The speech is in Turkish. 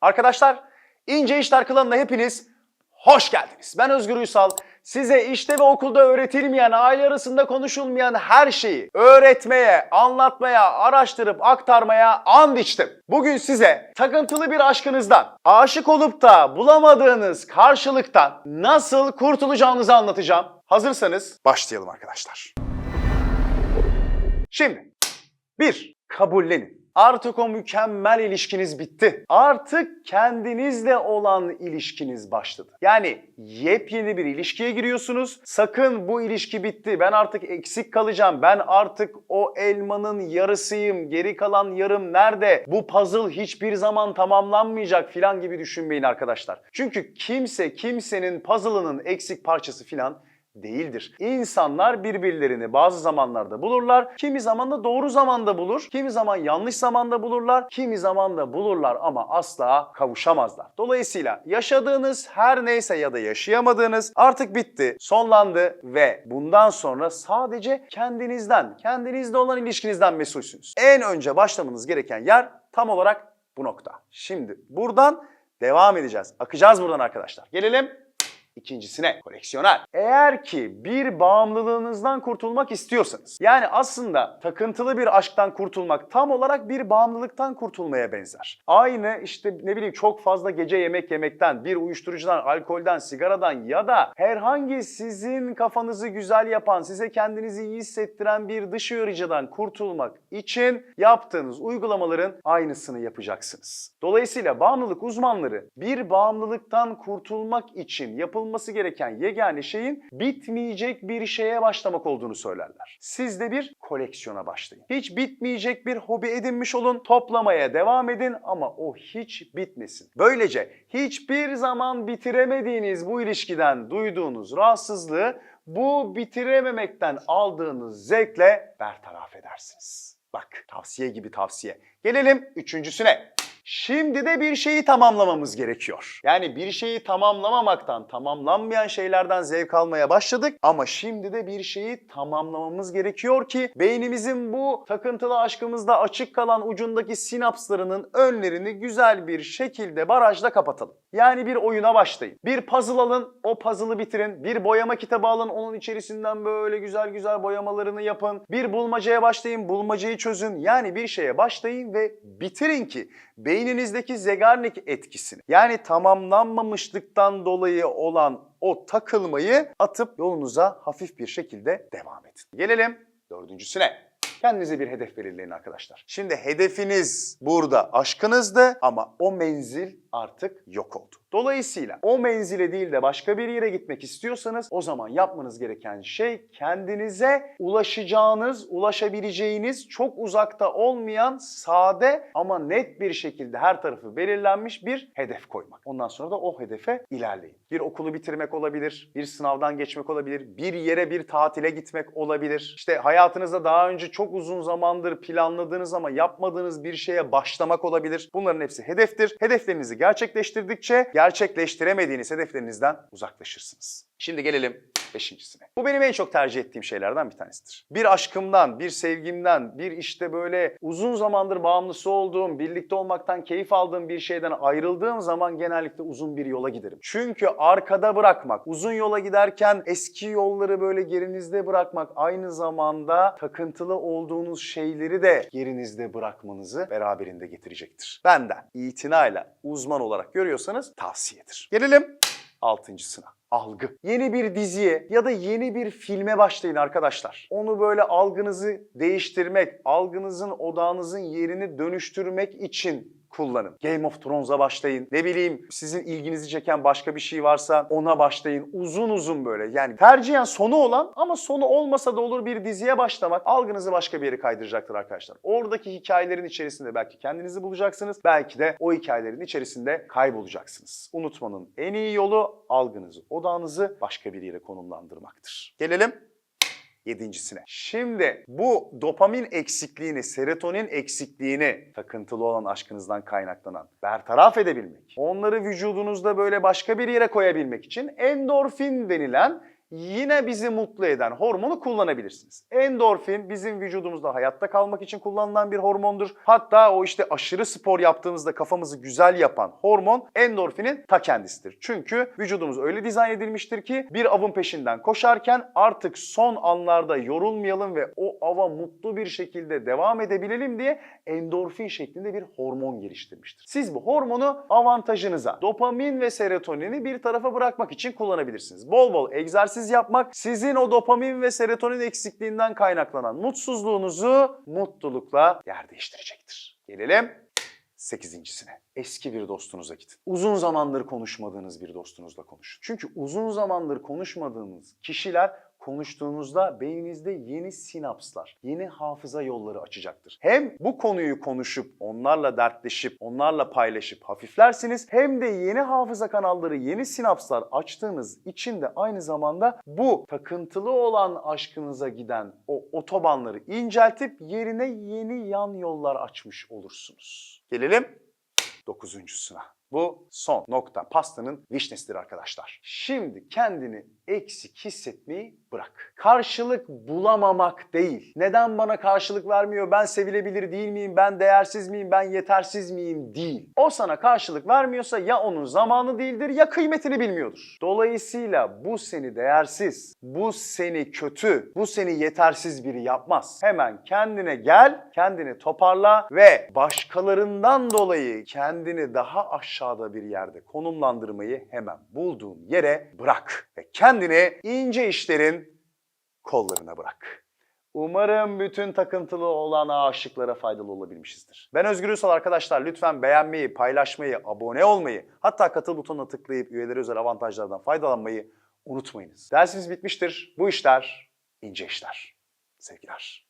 Arkadaşlar İnce İşler Klanı'na hepiniz hoş geldiniz. Ben Özgür Uysal. Size işte ve okulda öğretilmeyen, aile arasında konuşulmayan her şeyi öğretmeye, anlatmaya, araştırıp aktarmaya and içtim. Bugün size takıntılı bir aşkınızdan, aşık olup da bulamadığınız karşılıktan nasıl kurtulacağınızı anlatacağım. Hazırsanız başlayalım arkadaşlar. Şimdi bir, kabullenin. Artık o mükemmel ilişkiniz bitti. Artık kendinizle olan ilişkiniz başladı. Yani yepyeni bir ilişkiye giriyorsunuz. Sakın bu ilişki bitti. Ben artık eksik kalacağım. Ben artık o elmanın yarısıyım. Geri kalan yarım nerede? Bu puzzle hiçbir zaman tamamlanmayacak filan gibi düşünmeyin arkadaşlar. Çünkü kimse kimsenin puzzle'ının eksik parçası filan değildir. İnsanlar birbirlerini bazı zamanlarda bulurlar, kimi zaman da doğru zamanda bulur, kimi zaman yanlış zamanda bulurlar, kimi zaman da bulurlar ama asla kavuşamazlar. Dolayısıyla yaşadığınız her neyse ya da yaşayamadığınız artık bitti, sonlandı ve bundan sonra sadece kendinizden, kendinizle olan ilişkinizden mesulsünüz. En önce başlamanız gereken yer tam olarak bu nokta. Şimdi buradan devam edeceğiz. Akacağız buradan arkadaşlar. Gelelim İkincisine koleksiyoner. Eğer ki bir bağımlılığınızdan kurtulmak istiyorsanız yani aslında takıntılı bir aşktan kurtulmak tam olarak bir bağımlılıktan kurtulmaya benzer. Aynı işte ne bileyim çok fazla gece yemek yemekten, bir uyuşturucudan, alkolden, sigaradan ya da herhangi sizin kafanızı güzel yapan, size kendinizi iyi hissettiren bir dış uyarıcıdan kurtulmak için yaptığınız uygulamaların aynısını yapacaksınız. Dolayısıyla bağımlılık uzmanları bir bağımlılıktan kurtulmak için yapılması gereken yegane şeyin bitmeyecek bir şeye başlamak olduğunu söylerler. Siz de bir koleksiyona başlayın. Hiç bitmeyecek bir hobi edinmiş olun, toplamaya devam edin ama o hiç bitmesin. Böylece hiçbir zaman bitiremediğiniz bu ilişkiden duyduğunuz rahatsızlığı bu bitirememekten aldığınız zevkle bertaraf edersiniz. Bak tavsiye gibi tavsiye. Gelelim üçüncüsüne. Şimdi de bir şeyi tamamlamamız gerekiyor. Yani bir şeyi tamamlamamaktan, tamamlanmayan şeylerden zevk almaya başladık ama şimdi de bir şeyi tamamlamamız gerekiyor ki beynimizin bu takıntılı aşkımızda açık kalan ucundaki sinapslarının önlerini güzel bir şekilde barajla kapatalım. Yani bir oyuna başlayın. Bir puzzle alın, o puzzle'ı bitirin. Bir boyama kitabı alın, onun içerisinden böyle güzel güzel boyamalarını yapın. Bir bulmacaya başlayın, bulmacayı çözün. Yani bir şeye başlayın ve bitirin ki beyninizdeki Zegarnik etkisini yani tamamlanmamışlıktan dolayı olan o takılmayı atıp yolunuza hafif bir şekilde devam edin. Gelelim dördüncüsüne. Kendinize bir hedef belirleyin arkadaşlar. Şimdi hedefiniz burada aşkınızdı ama o menzil artık yok oldu. Dolayısıyla o menzile değil de başka bir yere gitmek istiyorsanız o zaman yapmanız gereken şey kendinize ulaşacağınız, ulaşabileceğiniz çok uzakta olmayan sade ama net bir şekilde her tarafı belirlenmiş bir hedef koymak. Ondan sonra da o hedefe ilerleyin. Bir okulu bitirmek olabilir, bir sınavdan geçmek olabilir, bir yere bir tatile gitmek olabilir. İşte hayatınızda daha önce çok uzun zamandır planladığınız ama yapmadığınız bir şeye başlamak olabilir. Bunların hepsi hedeftir. Hedeflerinizi gerçekleştirdikçe gerçekleştiremediğiniz hedeflerinizden uzaklaşırsınız. Şimdi gelelim beşincisine. Bu benim en çok tercih ettiğim şeylerden bir tanesidir. Bir aşkımdan, bir sevgimden, bir işte böyle uzun zamandır bağımlısı olduğum, birlikte olmaktan keyif aldığım bir şeyden ayrıldığım zaman genellikle uzun bir yola giderim. Çünkü arkada bırakmak, uzun yola giderken eski yolları böyle gerinizde bırakmak aynı zamanda takıntılı olduğunuz şeyleri de gerinizde bırakmanızı beraberinde getirecektir. Benden itinayla uzman olarak görüyorsanız tavsiyedir. Gelelim altıncısına algı. Yeni bir diziye ya da yeni bir filme başlayın arkadaşlar. Onu böyle algınızı değiştirmek, algınızın odağınızın yerini dönüştürmek için kullanın. Game of Thrones'a başlayın. Ne bileyim sizin ilginizi çeken başka bir şey varsa ona başlayın. Uzun uzun böyle yani tercihen sonu olan ama sonu olmasa da olur bir diziye başlamak algınızı başka bir yere kaydıracaktır arkadaşlar. Oradaki hikayelerin içerisinde belki kendinizi bulacaksınız. Belki de o hikayelerin içerisinde kaybolacaksınız. Unutmanın en iyi yolu algınızı, odağınızı başka bir yere konumlandırmaktır. Gelelim Yedincisine. Şimdi bu dopamin eksikliğini, serotonin eksikliğini takıntılı olan aşkınızdan kaynaklanan bertaraf edebilmek, onları vücudunuzda böyle başka bir yere koyabilmek için endorfin denilen yine bizi mutlu eden hormonu kullanabilirsiniz. Endorfin bizim vücudumuzda hayatta kalmak için kullanılan bir hormondur. Hatta o işte aşırı spor yaptığımızda kafamızı güzel yapan hormon endorfinin ta kendisidir. Çünkü vücudumuz öyle dizayn edilmiştir ki bir avın peşinden koşarken artık son anlarda yorulmayalım ve o ava mutlu bir şekilde devam edebilelim diye endorfin şeklinde bir hormon geliştirmiştir. Siz bu hormonu avantajınıza, dopamin ve serotonini bir tarafa bırakmak için kullanabilirsiniz. Bol bol egzersiz yapmak sizin o dopamin ve serotonin eksikliğinden kaynaklanan mutsuzluğunuzu mutlulukla yer değiştirecektir. Gelelim sekizincisine. Eski bir dostunuza gidin. Uzun zamandır konuşmadığınız bir dostunuzla konuşun. Çünkü uzun zamandır konuşmadığınız kişiler konuştuğunuzda beyninizde yeni sinapslar, yeni hafıza yolları açacaktır. Hem bu konuyu konuşup, onlarla dertleşip, onlarla paylaşıp hafiflersiniz hem de yeni hafıza kanalları, yeni sinapslar açtığınız için de aynı zamanda bu takıntılı olan aşkınıza giden o otobanları inceltip yerine yeni yan yollar açmış olursunuz. Gelelim dokuzuncusuna. Bu son nokta pastanın vişnesidir arkadaşlar. Şimdi kendini eksik hissetmeyi bırak. Karşılık bulamamak değil. Neden bana karşılık vermiyor? Ben sevilebilir değil miyim? Ben değersiz miyim? Ben yetersiz miyim? Değil. O sana karşılık vermiyorsa ya onun zamanı değildir ya kıymetini bilmiyordur. Dolayısıyla bu seni değersiz, bu seni kötü, bu seni yetersiz biri yapmaz. Hemen kendine gel, kendini toparla ve başkalarından dolayı kendini daha aşağıda bir yerde konumlandırmayı hemen bulduğun yere bırak ve kendini ince işlerin kollarına bırak. Umarım bütün takıntılı olan aşıklara faydalı olabilmişizdir. Ben Özgür Ünsal arkadaşlar lütfen beğenmeyi, paylaşmayı, abone olmayı, hatta katıl butonuna tıklayıp üyelere özel avantajlardan faydalanmayı unutmayınız. Dersimiz bitmiştir. Bu işler ince işler. Sevgiler.